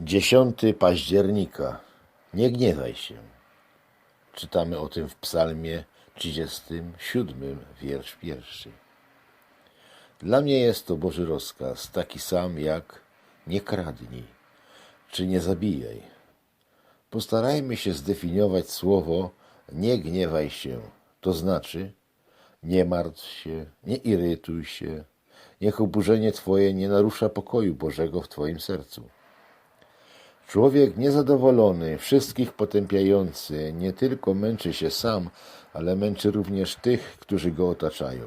10 października. Nie gniewaj się. Czytamy o tym w Psalmie 37, wiersz pierwszy. Dla mnie jest to Boży rozkaz, taki sam jak nie kradnij, czy nie zabijaj. Postarajmy się zdefiniować słowo nie gniewaj się, to znaczy nie martw się, nie irytuj się, niech oburzenie Twoje nie narusza pokoju Bożego w Twoim sercu. Człowiek niezadowolony, wszystkich potępiający, nie tylko męczy się sam, ale męczy również tych, którzy go otaczają.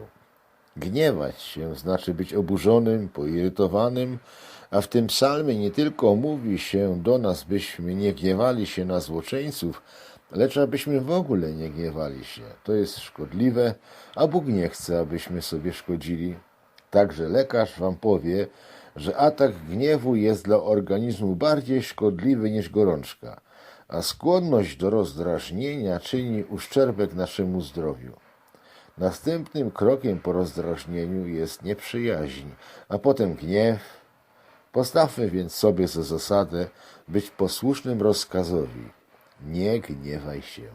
Gniewać się znaczy być oburzonym, poirytowanym, a w tym psalmie nie tylko mówi się do nas, byśmy nie gniewali się na złoczyńców, lecz abyśmy w ogóle nie gniewali się. To jest szkodliwe, a Bóg nie chce, abyśmy sobie szkodzili. Także lekarz wam powie, że atak gniewu jest dla organizmu bardziej szkodliwy niż gorączka, a skłonność do rozdrażnienia czyni uszczerbek naszemu zdrowiu. Następnym krokiem po rozdrażnieniu jest nieprzyjaźń, a potem gniew. Postawmy więc sobie za zasadę być posłusznym rozkazowi. Nie gniewaj się.